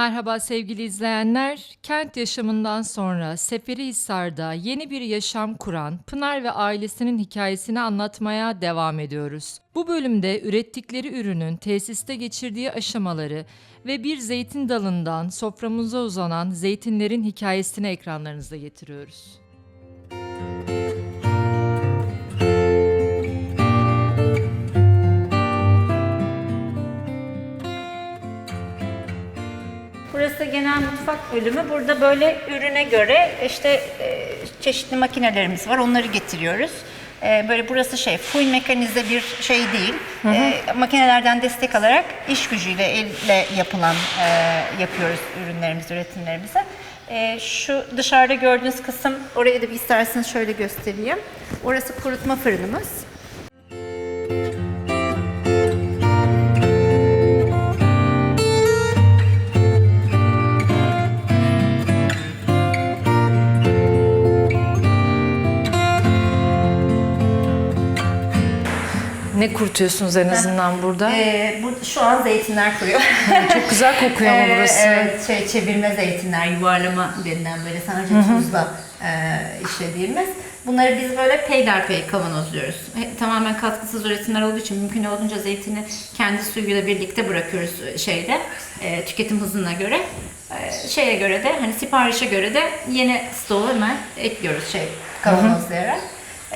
Merhaba sevgili izleyenler. Kent yaşamından sonra Seferihisar'da yeni bir yaşam kuran Pınar ve ailesinin hikayesini anlatmaya devam ediyoruz. Bu bölümde ürettikleri ürünün tesiste geçirdiği aşamaları ve bir zeytin dalından soframıza uzanan zeytinlerin hikayesini ekranlarınıza getiriyoruz. Burası genel mutfak bölümü. Burada böyle ürüne göre işte e, çeşitli makinelerimiz var. Onları getiriyoruz. E, böyle burası şey full mekanize bir şey değil. E, makinelerden destek alarak iş gücüyle elle yapılan e, yapıyoruz ürünlerimizi, üretimlerimizi. E, şu dışarıda gördüğünüz kısım orayı da bir isterseniz şöyle göstereyim. Orası kurutma fırınımız. Ne kurutuyorsunuz en azından burada? E, bu şu an zeytinler kuruyor. Çok güzel kokuyor ama Ee, burası. Evet, şey, çevirme zeytinler, yuvarlama denilen böyle sadece tuzla e, işlediğimiz. Bunları biz böyle peyderpey kavanozluyoruz. Tamamen katkısız üretimler olduğu için mümkün olduğunca zeytini kendi suyuyla birlikte bırakıyoruz e, şeyde, e, tüketim hızına göre. E, şeye göre de, hani siparişe göre de yeni stoğu hemen ekliyoruz şey kavanozlayarak.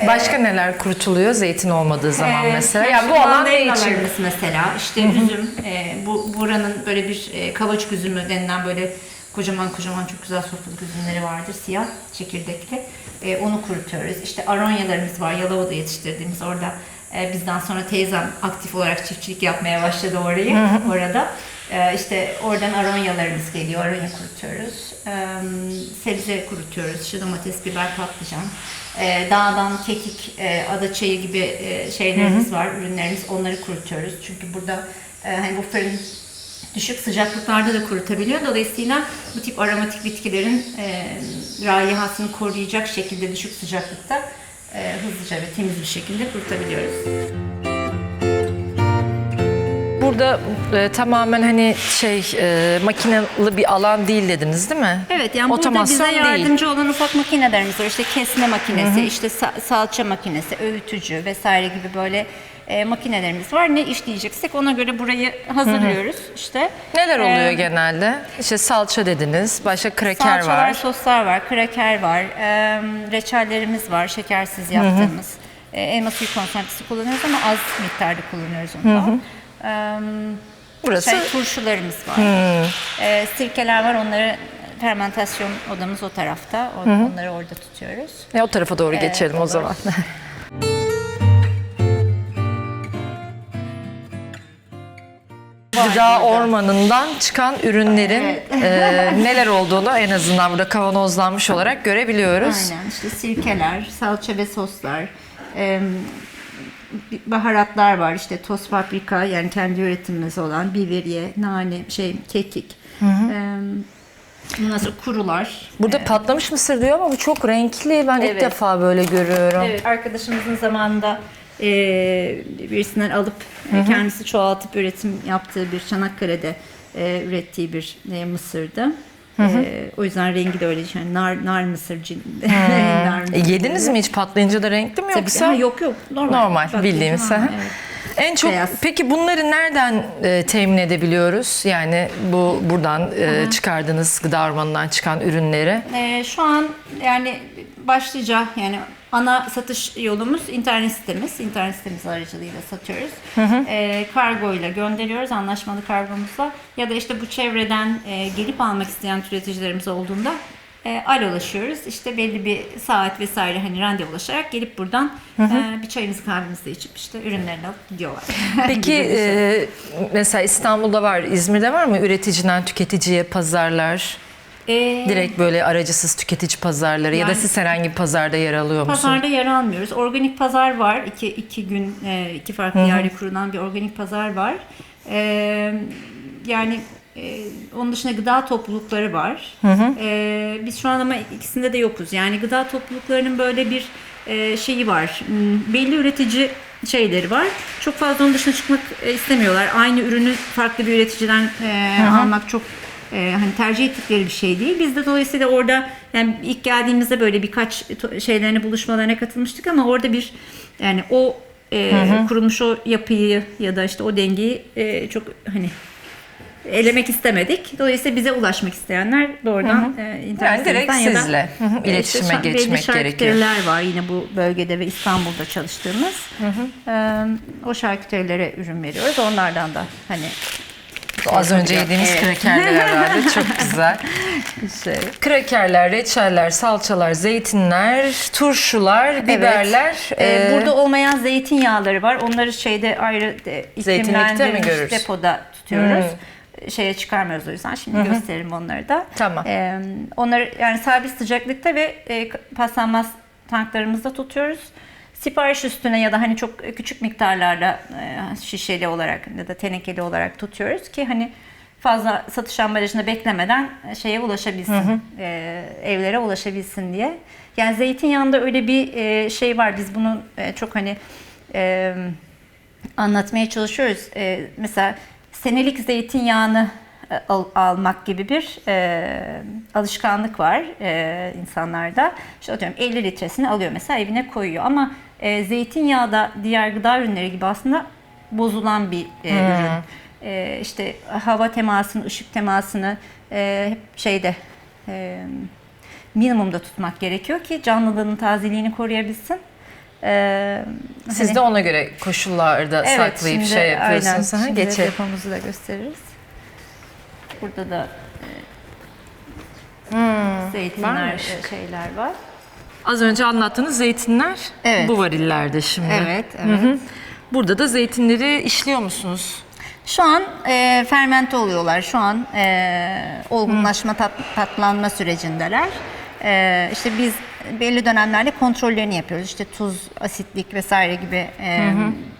Başka neler kurutuluyor zeytin olmadığı zaman Ee, mesela? Yani bu alan ne için? mesela? İşte üzüm e, bu buranın böyle bir e, kavaçık üzümü denilen böyle kocaman kocaman çok güzel sofralık üzümleri vardır siyah çekirdekli. E, onu kurutuyoruz. İşte aronyalarımız var Yalova'da yetiştirdiğimiz orada. E, bizden sonra teyzem aktif olarak çiftçilik yapmaya başladı orayı orada E, işte oradan aronyalarımız geliyor aronya kurutuyoruz E, sebze kurutuyoruz işte domates biber patlıcan e, dağdan kekik, e, ada çayı gibi e, şeylerimiz var, ürünlerimiz. Onları kurutuyoruz. Çünkü burada e, hani bu fırın düşük sıcaklıklarda da kurutabiliyor. Dolayısıyla bu tip aromatik bitkilerin e, raihasını koruyacak şekilde düşük sıcaklıkta e, hızlıca ve temiz bir şekilde kurutabiliyoruz. Burada e, tamamen hani şey e, makinalı bir alan değil dediniz değil mi? Evet yani burada Otomasyon bize değil. yardımcı olan ufak makinelerimiz var. İşte kesme makinesi, işte sa- salça makinesi, öğütücü vesaire gibi böyle e, makinelerimiz var. Ne işleyeceksek ona göre burayı hazırlıyoruz. işte. Neler oluyor Ee, genelde? İşte salça dediniz, başka kraker Salçalar, var. soslar var, kraker var, e, reçellerimiz var, şekersiz yaptığımız. E, elma suyu konsantresi kullanıyoruz ama az miktarda kullanıyoruz ondan. E, Burası şey, turşularımız var. E, sirkeler var, onları fermentasyon odamız o tarafta. O- Onları orada tutuyoruz. E, o tarafa doğru geçelim o olur. zaman. Gıda ormanından çıkan ürünlerin e, neler olduğunu en azından burada kavanozlanmış olarak görebiliyoruz. Aynen işte sirkeler, salça ve soslar, e, baharatlar var işte toz paprika yani kendi üretimimiz olan biberiye, nane, şey kekik. E, Ondan sonra kurular. Burada patlamış mısır diyor ama bu çok renkli. Ben ilk Evet. defa böyle görüyorum. Evet, arkadaşımızın zamanında e, birisinden alıp e, kendisi çoğaltıp üretim yaptığı bir Çanakkale'de e, ürettiği bir e, mısırdı. E, o yüzden rengi de öyle yani nar nar mısır cin- nar E, mısır yediniz mi hiç patlayınca da renkli mi Tabii, yoksa? ha, yok yok normal. Normal Bak, bildiğimiz. ha. evet. En çok Beyaz. peki bunları nereden e, temin edebiliyoruz? Yani bu buradan e, çıkardığınız gıda ormanından çıkan ürünleri. Ee, şu an yani başlıca yani ana satış yolumuz internet sitemiz. İnternet sitemiz aracılığıyla satıyoruz. Ee, kargo ile gönderiyoruz anlaşmalı kargomuzla. Ya da işte bu çevreden e, gelip almak isteyen tüketicilerimiz olduğunda e, alolaşıyoruz. İşte belli bir saat vesaire hani randevulaşarak gelip buradan e, bir çayımızı kahvemizi içip işte ürünlerini alıp gidiyorlar. Peki şey. e, mesela İstanbul'da var, İzmir'de var mı üreticiden tüketiciye pazarlar? Ee, Direkt böyle aracısız tüketici pazarları ya da Yani- siz herhangi bir pazarda yer alıyor musunuz? Pazarda yer almıyoruz. Organik pazar var. İki, iki gün e, iki farklı yerde kurulan bir organik pazar var. E, yani e, onun dışında gıda toplulukları var. E, biz şu an ama ikisinde de yokuz. Yani gıda topluluklarının böyle bir e, şeyi var. Hmm, Belli üretici şeyleri var. Çok fazla onun dışına çıkmak e, istemiyorlar. Aynı ürünü farklı bir üreticiden e, almak çok e, hani tercih ettikleri bir şey değil. Biz de dolayısıyla orada yani ilk geldiğimizde böyle birkaç şeylerine buluşmalarına katılmıştık ama orada bir yani o e, kurulmuş o yapıyı ya da işte o dengeyi e, çok hani elemek istemedik. Dolayısıyla bize ulaşmak isteyenler doğrudan e, internet Yani direkt sitemizden ya da sizle, hı hı, e, iletişime belli geçmek gerekiyor. var yine bu bölgede ve İstanbul'da çalıştığımız. E, o şarküterilere ürün veriyoruz. Onlardan da hani Az önce yediğimiz Evet. krakerler herhalde çok güzel. şey, Krakerler, reçeller, salçalar, zeytinler, turşular, biberler. Ee, e, burada olmayan zeytinyağları var. Onları şeyde ayrı mi iklimlendirilmiş depoda tutuyoruz. Şeye çıkarmıyoruz o yüzden. Şimdi gösteririm onları da. Tamam. Ee, onları yani sabit sıcaklıkta ve e, paslanmaz tanklarımızda tutuyoruz. Sipariş üstüne ya da hani çok küçük miktarlarda e, şişeli olarak ya da tenekeli olarak tutuyoruz ki hani fazla satış ambalajında beklemeden şeye ulaşabilsin, e, evlere ulaşabilsin diye. Yani zeytinyağında öyle bir e, şey var. Biz bunu e, çok hani e, anlatmaya çalışıyoruz. E, mesela senelik zeytinyağını e, al- almak gibi bir e, alışkanlık var e, insanlarda. İşte atıyorum 50 litresini alıyor mesela evine koyuyor ama e, zeytinyağı da diğer gıda ürünleri gibi aslında bozulan bir e, ürün. E, işte hava temasını, ışık temasını e, hep şeyde e, minimumda tutmak gerekiyor ki canlılığının tazeliğini koruyabilsin. E, Siz hani- de ona göre koşullarda saklayıp şimdi şey yapıyorsunuz. Aynen, şimdi geçelim. depomuzu da gösteririz. Burada da e, zeytinler, Hmm, varmış. e, şeyler var. Az önce anlattığınız zeytinler Evet. bu varillerde şimdi. Evet, evet. Burada da zeytinleri işliyor musunuz? Şu an e, fermente oluyorlar. Şu an e, olgunlaşma, tat, tatlanma sürecindeler. E, işte biz belli dönemlerde kontrollerini yapıyoruz. İşte tuz, asitlik vesaire gibi e,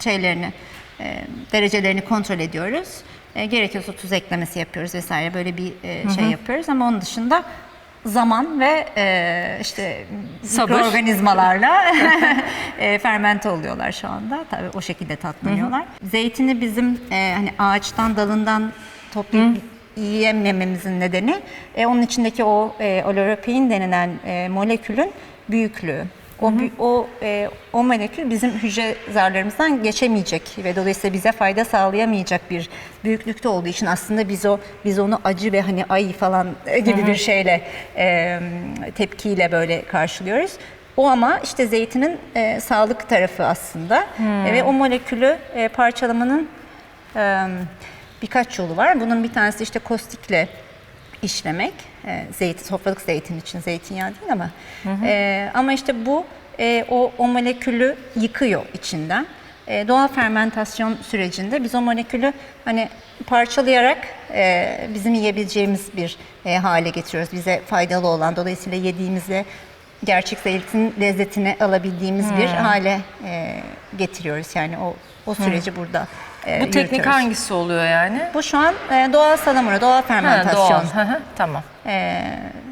şeylerini, e, derecelerini kontrol ediyoruz. E, gerekiyorsa tuz eklemesi yapıyoruz vesaire böyle bir e, şey yapıyoruz. Ama onun dışında zaman ve e, işte Sabır. mikroorganizmalarla e, fermente oluyorlar şu anda. Tabii o şekilde tatlanıyorlar. Zeytini bizim e, hani ağaçtan dalından toplayıp yiyemememizin nedeni e, onun içindeki o e, oloropein denilen e, molekülün büyüklüğü. O, bü- o, e, o molekül bizim hücre zarlarımızdan geçemeyecek ve dolayısıyla bize fayda sağlayamayacak bir büyüklükte olduğu için aslında biz o biz onu acı ve hani ay falan gibi bir şeyle e, tepkiyle böyle karşılıyoruz. O ama işte zeytinin e, sağlık tarafı aslında E, ve o molekülü e, parçalamanın e, birkaç yolu var. Bunun bir tanesi işte kostikle işlemek. E, zeytin, sofralık zeytin için zeytinyağı değil ama. E, ama işte bu e, o, o molekülü yıkıyor içinden. E, doğal fermentasyon sürecinde biz o molekülü hani parçalayarak e, bizim yiyebileceğimiz bir e, hale getiriyoruz. Bize faydalı olan dolayısıyla yediğimizde gerçek zeytin lezzetini alabildiğimiz bir hale e, getiriyoruz. Yani o o süreci burada e, Bu teknik yürütüyoruz. hangisi oluyor yani? Bu şu an e, doğal salamura, doğal fermentasyon. doğal. Hı hı, tamam. E,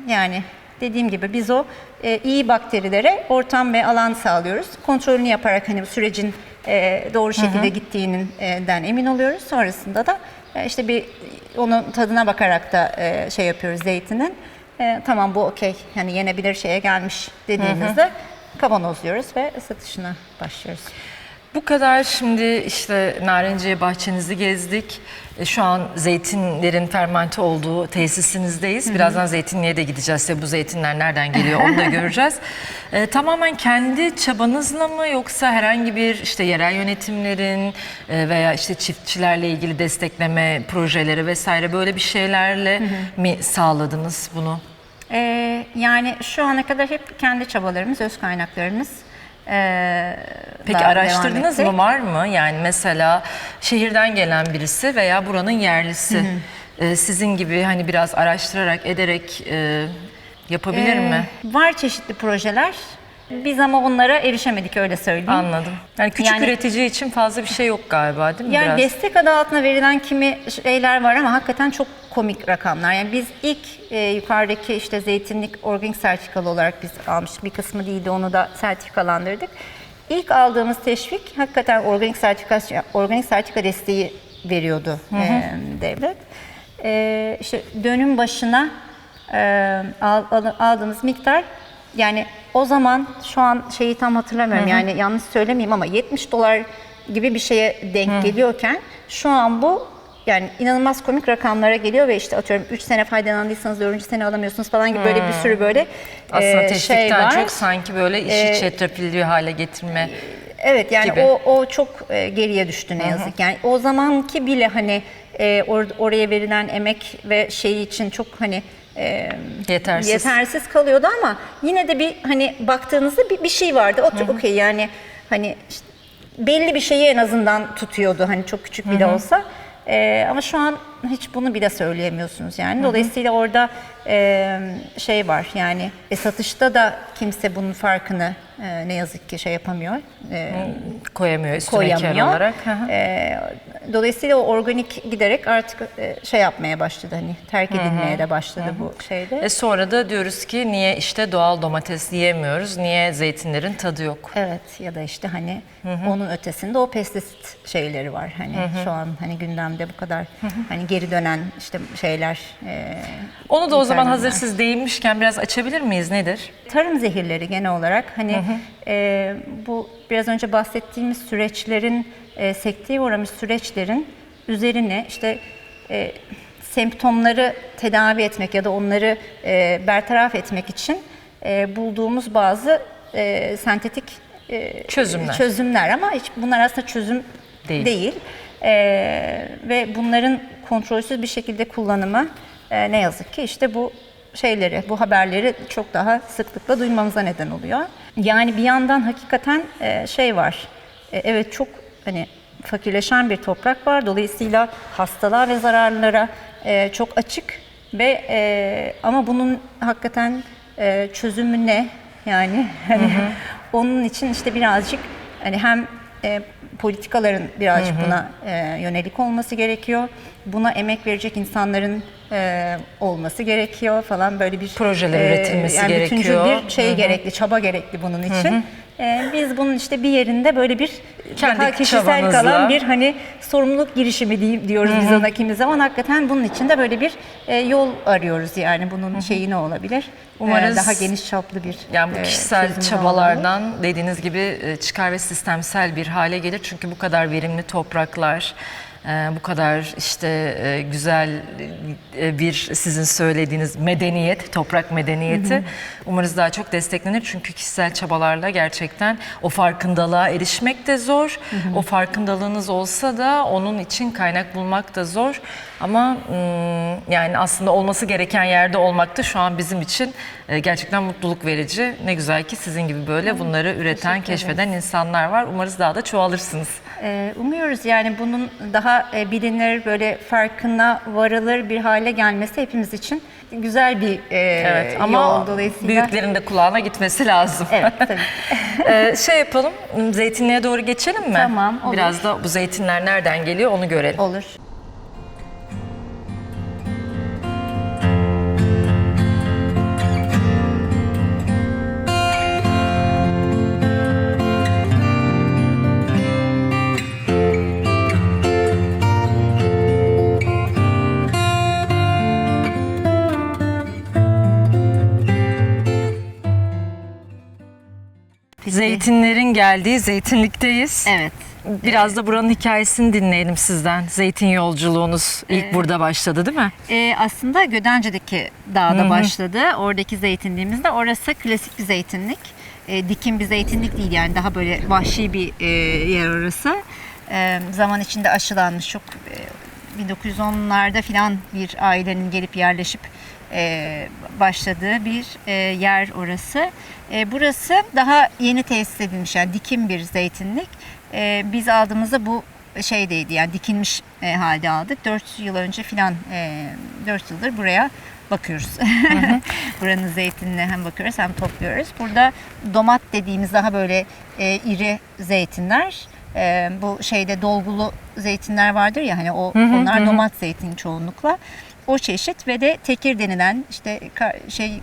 yani dediğim gibi biz o e, iyi bakterilere ortam ve alan sağlıyoruz. Kontrolünü yaparak hani bu sürecin e, doğru şekilde gittiğinden emin oluyoruz. Sonrasında da e, işte bir onun tadına bakarak da e, şey yapıyoruz zeytinin. E, tamam bu okey yani yenebilir şeye gelmiş dediğimizde kavanozluyoruz ve satışına başlıyoruz. Bu kadar şimdi işte Narenciye bahçenizi gezdik. E, Şu an zeytinlerin fermente olduğu tesisinizdeyiz. Birazdan zeytinliğe de gideceğiz. Size bu zeytinler nereden geliyor onu da göreceğiz. E, tamamen kendi çabanızla mı yoksa herhangi bir işte yerel yönetimlerin e, veya işte çiftçilerle ilgili destekleme projeleri vesaire böyle bir şeylerle mi sağladınız bunu? Ee, yani şu ana kadar hep kendi çabalarımız, öz kaynaklarımız. Ee, Peki araştırdınız mı var mı? Yani mesela şehirden gelen birisi veya buranın yerlisi e, sizin gibi hani biraz araştırarak ederek e, yapabilir mi? Ee, Var çeşitli projeler. Biz ama onlara erişemedik öyle söyleyeyim. Anladım. Yani küçük Yani- üretici için fazla bir şey yok galiba değil mi? Yani biraz? destek adı altında verilen kimi şeyler var ama hakikaten çok komik rakamlar. Yani biz ilk e, yukarıdaki işte zeytinlik organik sertifikalı olarak biz almıştık. Bir kısmı değildi onu da sertifikalandırdık. İlk aldığımız teşvik hakikaten organik sertifika organik sertifika desteği veriyordu e, devlet. e, işte dönüm başına e, al- al- aldığımız miktar yani o zaman şu an şeyi tam hatırlamıyorum yani yanlış söylemeyeyim ama 70 dolar gibi bir şeye denk geliyorken şu an bu yani inanılmaz komik rakamlara geliyor ve işte atıyorum 3 sene faydalandıysanız 4. sene alamıyorsunuz falan gibi böyle bir sürü böyle Aslında e, şey var. çok sanki böyle işi Ee, çetrefilli hale getirme. Evet yani gibi. o o çok geriye düştü ne yazık. Yani o zamanki bile hani e, or- oraya verilen emek ve şeyi için çok hani e, Yetersiz. yetersiz kalıyordu ama yine de bir hani baktığınızda bir, bir şey vardı. Okey yani hani işte belli bir şeyi en azından tutuyordu hani çok küçük bile olsa. E, ama şu an hiç bunu bile söyleyemiyorsunuz yani. Dolayısıyla orada e, şey var yani e, satışta da kimse bunun farkını e, ne yazık ki şey yapamıyor. E, Koyamıyor üstüne koyamıyor. olarak. Ee, dolayısıyla o organik giderek artık e, şey yapmaya başladı hani terk edilmeye de başladı bu şeyde. E sonra da diyoruz ki niye işte doğal domates yiyemiyoruz, niye zeytinlerin tadı yok? Evet ya da işte hani onun ötesinde o pestisit şeyleri var hani şu an hani gündemde bu kadar hani geri dönen işte şeyler. e, Onu da o zaman internetten. hazır siz değinmişken biraz açabilir miyiz? Nedir? tarım zehirleri genel olarak hani e, bu biraz önce bahsettiğimiz süreçlerin e, sekteye uğramış süreçlerin üzerine işte e, semptomları tedavi etmek ya da onları e, bertaraf etmek için e, bulduğumuz bazı e, sentetik e, Çözümler. çözümler ama hiç bunlar aslında çözüm Değil. değil. E, ve bunların kontrolsüz bir şekilde kullanımı e, ne yazık ki işte bu şeyleri, bu haberleri çok daha sıklıkla duymamıza neden oluyor. Yani bir yandan hakikaten e, şey var. E, evet çok hani fakirleşen bir toprak var. Dolayısıyla hastalığa ve zararlara e, çok açık ve ama bunun hakikaten çözümü ne? Yani hani onun için işte birazcık hani hem e, politikaların birazcık buna e, yönelik olması gerekiyor. Buna emek verecek insanların e, olması gerekiyor falan böyle bir Projeler e, üretilmesi yani gerekiyor. bir şey gerekli, çaba gerekli bunun için. E, biz bunun işte bir yerinde böyle bir Kendi daha kişisel çabanızla. kalan bir hani sorumluluk girişimi diye- diyoruz biz ona kimi zaman. Hakikaten bunun için de böyle bir e, yol arıyoruz yani bunun şeyi ne olabilir? E, Umarız- daha geniş çaplı bir Yani bu e, kişisel çözümü çabalardan dediğiniz gibi e, çıkar ve sistemsel bir hale gelir. Çünkü bu kadar verimli topraklar, e, bu kadar işte e, güzel e, bir sizin söylediğiniz medeniyet, toprak medeniyeti umarız daha çok desteklenir. Çünkü kişisel çabalarla gerçekten o farkındalığa erişmek de zor. O farkındalığınız olsa da onun için kaynak bulmak da zor. Ama mm, yani aslında olması gereken yerde olmak da şu an bizim için e, gerçekten mutluluk verici. Ne güzel ki sizin gibi böyle bunları üreten, keşfeden insanlar var. Umarız daha da çoğalırsınız. Ee, Umuyoruz yani bunun daha e, bilinir, böyle farkına varılır bir hale gelmesi hepimiz için güzel bir e, Evet ama yol dolayısıyla. büyüklerin de kulağına gitmesi lazım. Evet tabii. Ee, şey yapalım, zeytinliğe doğru geçelim mi? Tamam, olur. Biraz da bu zeytinler nereden geliyor onu görelim. Olur. Zeytinlerin geldiği zeytinlikteyiz. Evet. Biraz da buranın hikayesini dinleyelim sizden. Zeytin yolculuğunuz ilk burada başladı değil mi? Ee, aslında Gödence'deki dağda başladı. Oradaki zeytinliğimizde. Orası klasik bir zeytinlik. Ee, dikim bir zeytinlik değil yani daha böyle vahşi bir e, yer orası. Ee, zaman içinde aşılanmış çok e, 1910'larda filan bir ailenin gelip yerleşip e, başladığı bir e, yer orası. E, burası daha yeni tesis edilmiş yani dikim bir zeytinlik. E, biz aldığımızda bu şeydeydi yani dikilmiş e, halde aldık. 4 yıl önce filan e, 4 yıldır buraya bakıyoruz. Buranın zeytinine hem bakıyoruz hem topluyoruz. Burada domat dediğimiz daha böyle e, iri zeytinler. E, bu şeyde dolgulu zeytinler vardır ya hani o onlar domat zeytini çoğunlukla. O çeşit ve de tekir denilen işte şey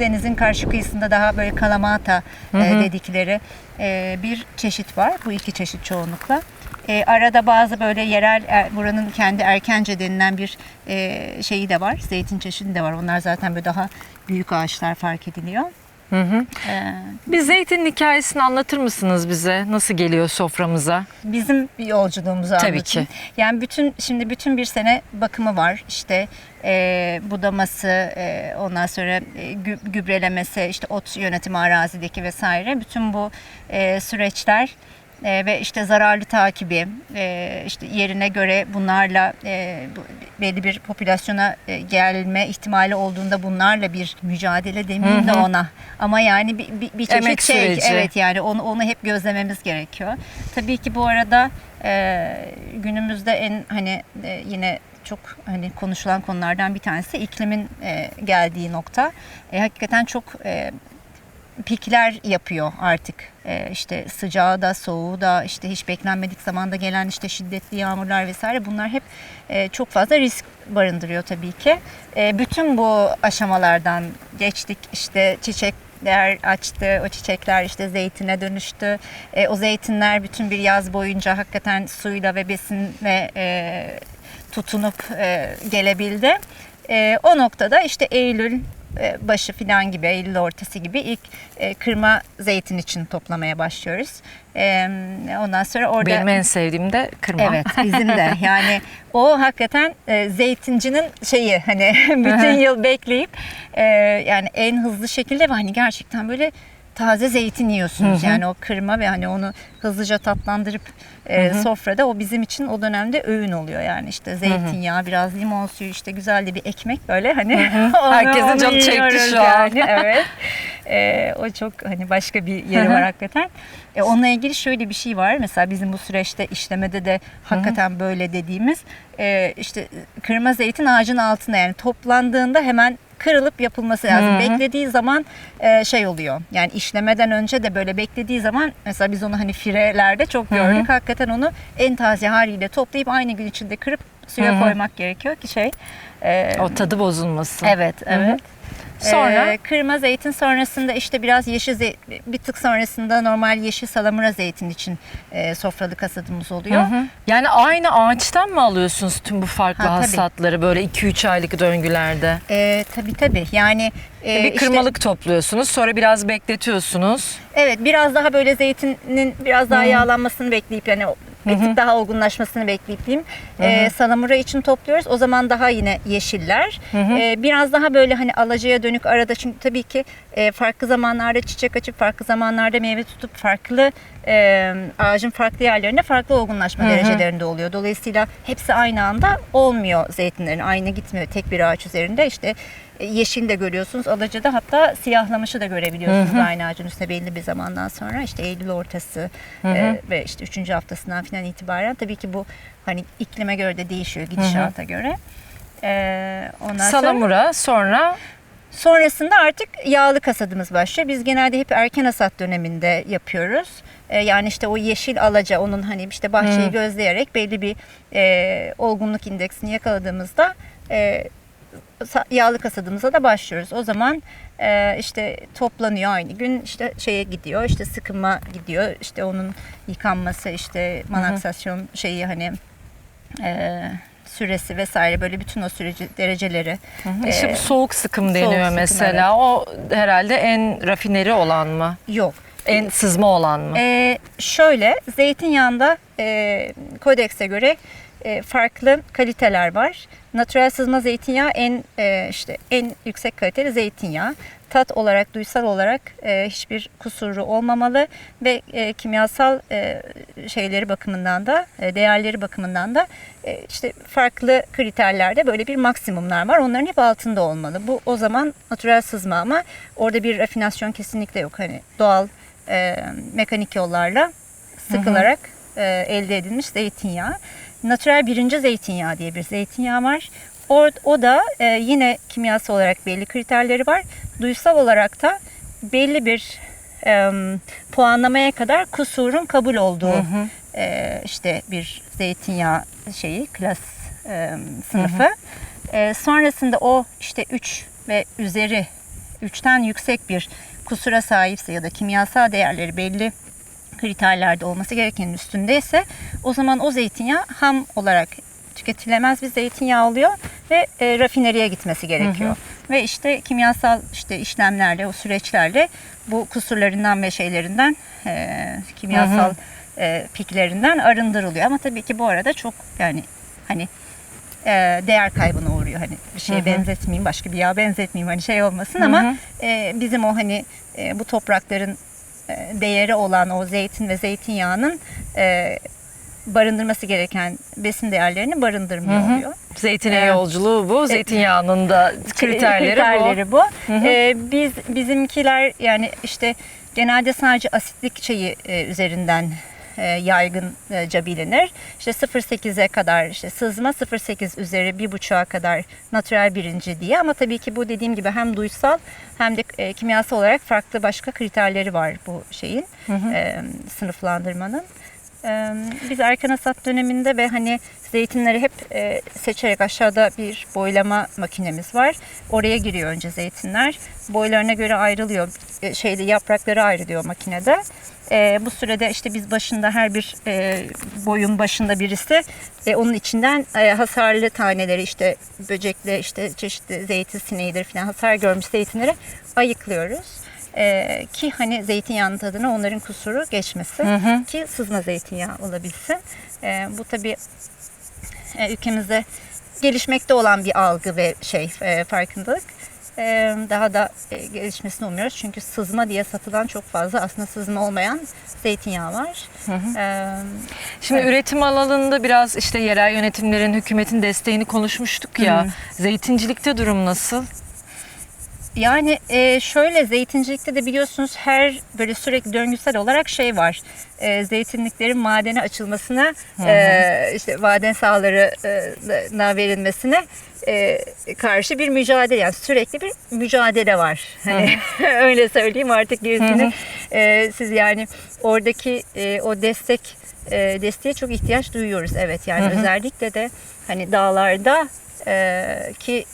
denizin karşı kıyısında daha böyle kalamata e, dedikleri e, bir çeşit var. Bu iki çeşit çoğunlukla. E, arada bazı böyle yerel er- buranın kendi erkence denilen bir e, şeyi de var. Zeytin çeşidi de var. Onlar zaten böyle daha büyük ağaçlar fark ediliyor. Hı hı. E, Bir zeytin hikayesini anlatır mısınız bize? Nasıl geliyor soframıza? bizim yolculuğumuzu Tabii anlatayım. ki. Yani bütün şimdi bütün bir sene bakımı var. İşte e, budaması, e, ondan sonra e, gü- gübrelemesi, işte ot yönetimi arazideki vesaire. Bütün bu e, süreçler e, ve işte zararlı takibi, e, işte yerine göre bunlarla e, belli bir popülasyona e, gelme ihtimali olduğunda bunlarla bir mücadele demeyeyim de ona. Ama yani bir, bir, bir çeşit Emek şey, süreci. evet yani onu onu hep gözlememiz gerekiyor. Tabii ki bu arada e, günümüzde en hani e, yine çok hani konuşulan konulardan bir tanesi iklimin e, geldiği nokta. E, hakikaten çok e, pikler yapıyor artık. E, işte sıcağı da soğuğu da işte hiç beklenmedik zamanda gelen işte şiddetli yağmurlar vesaire bunlar hep e, çok fazla risk barındırıyor tabii ki. E, bütün bu aşamalardan geçtik işte çiçekler açtı, o çiçekler işte zeytine dönüştü. E, o zeytinler bütün bir yaz boyunca hakikaten suyla ve besinle e, tutunup e, gelebildi. E, o noktada işte Eylül başı filan gibi, Eylül ortası gibi ilk e, kırma zeytin için toplamaya başlıyoruz. E, ondan sonra orada... Benim en sevdiğim de kırma. Evet bizim de yani o hakikaten e, zeytincinin şeyi hani bütün yıl bekleyip e, yani en hızlı şekilde ve hani gerçekten böyle taze zeytin yiyorsunuz. Yani o kırma ve hani onu hızlıca tatlandırıp e, sofrada o bizim için o dönemde öğün oluyor. Yani işte zeytinyağı, biraz limon suyu işte güzel de bir ekmek böyle hani onu- Herkesin onu canı çekti şu an. yani. Evet. E, o çok hani başka bir yeri var hakikaten. E, onunla ilgili şöyle bir şey var. Mesela bizim bu süreçte işlemede de hakikaten böyle dediğimiz e, işte kırma zeytin ağacın altında yani toplandığında hemen kırılıp yapılması lazım. Beklediği zaman e, şey oluyor. Yani işlemeden önce de böyle beklediği zaman mesela biz onu hani firelerde çok gördük. Hakikaten onu en taze haliyle toplayıp aynı gün içinde kırıp suya koymak gerekiyor ki şey. e, O tadı bozulmasın. Evet, evet. Sonra? Ee, kırma zeytin sonrasında işte biraz yeşil zey- bir tık sonrasında normal yeşil salamura zeytin için e, sofralık hasadımız oluyor. Hı hı. Yani aynı ağaçtan mı alıyorsunuz tüm bu farklı Ha, tabii. hasatları böyle 2-3 aylık döngülerde? Ee, tabii tabii. Yani e, bir işte- kırmalık topluyorsunuz sonra biraz bekletiyorsunuz. evet biraz daha böyle zeytinin biraz daha yağlanmasını bekleyip yani bir tık daha olgunlaşmasını bekleyip diyeyim. Ee, salamura için topluyoruz. O zaman daha yine yeşiller. Ee, biraz daha böyle hani alacaya dönük arada çünkü tabii ki e, farklı zamanlarda çiçek açıp farklı zamanlarda meyve tutup farklı e, ağacın farklı yerlerinde farklı olgunlaşma derecelerinde oluyor. Dolayısıyla hepsi aynı anda olmuyor zeytinlerin. Aynı gitmiyor tek bir ağaç üzerinde. İşte e, yeşil de görüyorsunuz. Alacada hatta siyahlamışı da görebiliyorsunuz aynı ağacın üstüne belli bir zamandan sonra. işte Eylül ortası e, ve işte üçüncü haftasından falan itibaren. Tabii ki bu hani iklime göre de değişiyor gidişata göre. E, ondan sonra Salamura sonra sonrasında artık yağlı hasadımız başlıyor. Biz genelde hep erken hasat döneminde yapıyoruz. E, yani işte o yeşil alaca onun hani işte bahçeyi gözleyerek belli bir e, olgunluk indeksini yakaladığımızda e, yağlı hasadımıza da başlıyoruz. O zaman e, işte toplanıyor aynı gün işte şeye gidiyor işte sıkıma gidiyor işte onun yıkanması işte manaksasyon şeyi hani e, süresi vesaire böyle bütün o süreci dereceleri. işte e, bu soğuk sıkım soğuk deniyor sıkım, mesela. O herhalde en rafineri olan mı? yok. En sızma olan mı? Ee, şöyle zeytinyağında e, kodekse göre e, farklı kaliteler var. Natural sızma zeytinyağı en e, işte en yüksek kaliteli zeytinyağı. Tat olarak, duysal olarak e, hiçbir kusuru olmamalı ve e, kimyasal e, şeyleri bakımından da, e, değerleri bakımından da e, işte farklı kriterlerde böyle bir maksimumlar var. Onların hep altında olmalı. Bu o zaman natural sızma ama orada bir rafinasyon kesinlikle yok. Hani doğal e, mekanik yollarla sıkılarak e, elde edilmiş zeytinyağı. Natural birinci zeytinyağı diye bir zeytinyağı var. O, o da e, yine kimyasal olarak belli kriterleri var. Duysal olarak da belli bir e, puanlamaya kadar kusurun kabul olduğu e, işte bir zeytinyağı şeyi klas e, sınıfı. E, sonrasında o işte 3 ve üzeri 3'ten yüksek bir kusura sahipse ya da kimyasal değerleri belli kriterlerde olması gerekenin üstündeyse o zaman o zeytinyağı ham olarak tüketilemez bir zeytinyağı oluyor ve e, rafineriye gitmesi gerekiyor. Ve işte kimyasal işte işlemlerle o süreçlerle bu kusurlarından ve şeylerinden e, kimyasal e, piklerinden arındırılıyor. Ama tabii ki bu arada çok yani hani e, değer kaybına uğruyor. Hani bir şeye benzetmeyeyim, başka bir yağa benzetmeyeyim hani şey olmasın ama e, bizim o hani e, bu toprakların değeri olan o zeytin ve zeytinyağının e, barındırması gereken besin değerlerini barındırmıyor oluyor. Zeytine Evet. yolculuğu bu. Zeytinyağının da kriterleri, bu. kriterleri bu. Ee, biz bizimkiler yani işte genelde sadece asitlik şeyi e, üzerinden e, yaygınca bilinir. İşte 0.8'e kadar işte sızma 0.8 üzeri 1.5'a kadar natürel birinci diye ama tabii ki bu dediğim gibi hem duysal hem de e, kimyasal olarak farklı başka kriterleri var bu şeyin e, sınıflandırmanın. Biz erken hasat döneminde ve hani zeytinleri hep e, seçerek aşağıda bir boylama makinemiz var. Oraya giriyor önce zeytinler. Boylarına göre ayrılıyor. E, Şeyde yaprakları ayrılıyor makinede. E, bu sürede işte biz başında her bir boyun başında birisi e, onun içinden hasarlı taneleri işte böcekle işte çeşitli zeytin sineğidir falan hasar görmüş zeytinleri ayıklıyoruz. Ee, ki hani zeytinyağının tadına onların kusuru geçmesi ki sızma zeytinyağı olabilsin. Ee, bu tabii e, ülkemizde gelişmekte olan bir algı ve şey e, farkındalık. Ee, daha da e, gelişmesini umuyoruz çünkü sızma diye satılan çok fazla aslında sızma olmayan zeytinyağı var. Ee, Şimdi üretim alanında biraz işte yerel yönetimlerin, hükümetin desteğini konuşmuştuk ya. Zeytincilikte durum nasıl? Yani e, şöyle zeytincilikte de biliyorsunuz her böyle sürekli döngüsel olarak şey var. E, zeytinliklerin madene açılmasına, e, işte maden sahalarına verilmesine e, karşı bir mücadele. Yani sürekli bir mücadele var. Hani öyle söyleyeyim artık gerisini e, siz yani oradaki e, o destek e, desteğe çok ihtiyaç duyuyoruz. Evet yani özellikle de hani dağlarda e, ki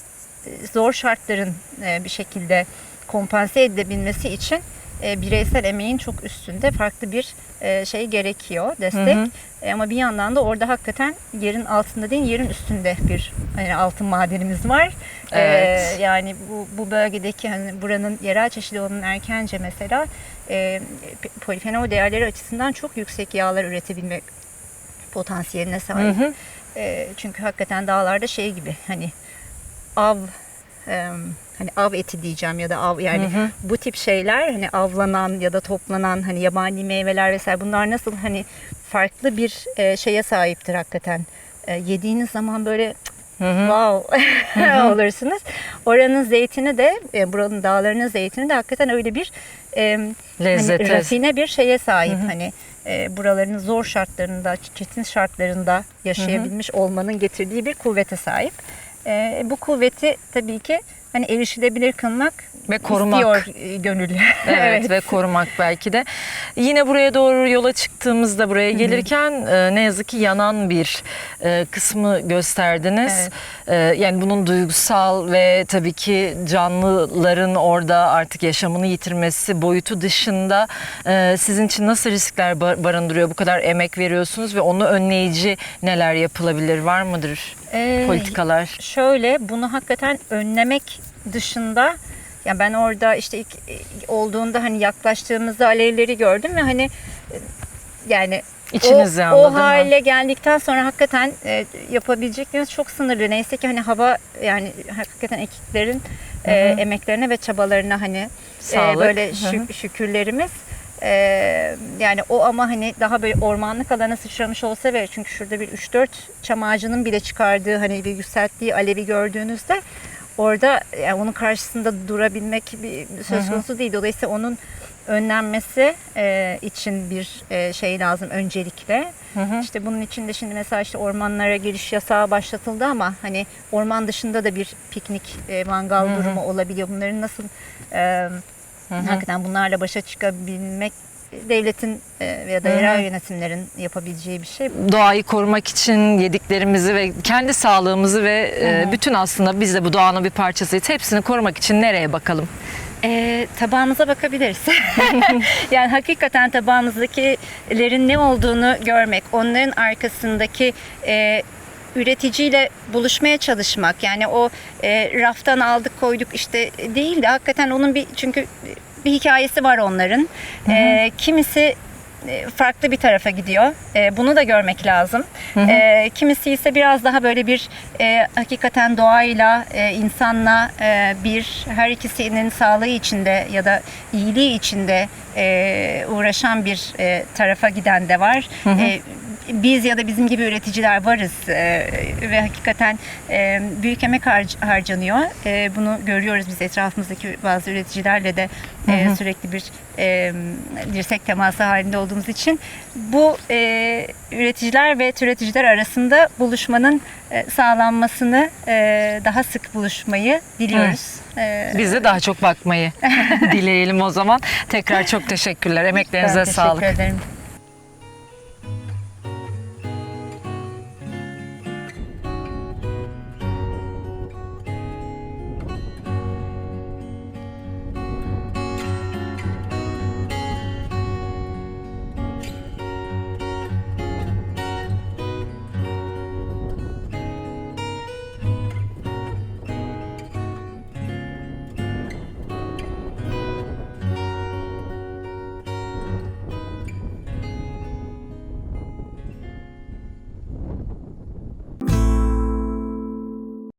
zor şartların e, bir şekilde kompanse edilebilmesi için e, bireysel emeğin çok üstünde farklı bir e, şey gerekiyor destek. E, Ama bir yandan da orada hakikaten yerin altında değil yerin üstünde bir hani altın madenimiz var. E, Evet. yani bu, bu bölgedeki hani buranın yerel çeşitliliğinin erkence mesela e, polifenol değerleri açısından çok yüksek yağlar üretebilmek potansiyeline sahip. E, çünkü hakikaten dağlarda şey gibi hani av e, hani av eti diyeceğim ya da av yani bu tip şeyler hani avlanan ya da toplanan hani yabani meyveler vesaire bunlar nasıl hani farklı bir e, şeye sahiptir hakikaten. E, yediğiniz zaman böyle wow olursunuz. Oranın zeytini de e, buranın dağlarının zeytini de hakikaten öyle bir e, Lezzete. hani rafine bir şeye sahip. Hani e, buraların zor şartlarında, çetin şartlarında yaşayabilmiş olmanın getirdiği bir kuvvete sahip. E, bu kuvveti tabii ki hani erişilebilir kılmak Ve korumak. istiyor e, gönül. Evet, ve korumak belki de. Yine buraya doğru yola çıktığımızda buraya gelirken e, ne yazık ki yanan bir e, kısmı gösterdiniz. Evet. E, yani bunun duygusal ve tabii ki canlıların orada artık yaşamını yitirmesi boyutu dışında e, sizin için nasıl riskler ba- barındırıyor? Bu kadar emek veriyorsunuz ve onu önleyici neler yapılabilir? Var mıdır Ee, politikalar? Şöyle bunu hakikaten önlemek dışında yani ben orada işte ilk olduğunda hani yaklaştığımızda alevleri gördüm ve hani e, yani İçiniz o, o hale geldikten sonra hakikaten e, yapabileceklerimiz çok sınırlı. Neyse ki hani hava yani hakikaten ekiplerin e, emeklerine ve çabalarına hani e, böyle Hı hı. şük- şükürlerimiz. E, yani o ama hani daha böyle ormanlık alana sıçramış olsa ve çünkü şurada bir 3-4 çam ağacının bile çıkardığı hani bir yükselttiği alevi gördüğünüzde orada yani onun karşısında durabilmek bir söz konusu değil. Dolayısıyla onun önlenmesi e, için bir e, şey lazım öncelikle. İşte bunun için de şimdi mesela işte ormanlara giriş yasağı başlatıldı ama hani orman dışında da bir piknik, e, mangal durumu olabiliyor. Bunların nasıl e, hakikaten bunlarla başa çıkabilmek devletin e, ya da yerel yönetimlerin yapabileceği bir şey. doğayı korumak için yediklerimizi ve kendi sağlığımızı ve e, bütün aslında biz de bu doğanın bir parçasıyız. Hepsini korumak için nereye bakalım? E, tabağımıza bakabiliriz. yani hakikaten tabağımızdakilerin ne olduğunu görmek, onların arkasındaki e, üreticiyle buluşmaya çalışmak. Yani o e, raftan aldık koyduk işte değil de hakikaten onun bir çünkü bir hikayesi var onların. E, kimisi e, farklı bir tarafa gidiyor. E, bunu da görmek lazım. E, kimisi ise biraz daha böyle bir e, hakikaten doğayla, e, insanla e, bir her ikisinin sağlığı içinde ya da iyiliği içinde e, uğraşan bir e, tarafa giden de var. E, biz ya da bizim gibi üreticiler varız e, ve hakikaten e, büyük emek harc- harcanıyor. E, bunu görüyoruz biz etrafımızdaki bazı üreticilerle de e, sürekli bir e, dirsek teması halinde olduğumuz için bu e, üreticiler ve türeticiler arasında buluşmanın e, sağlanmasını e, daha sık buluşmayı diliyoruz. E, Bize daha çok bakmayı dileyelim o zaman. Tekrar çok teşekkürler. ben Emeklerinize teşekkür sağlık. ederim.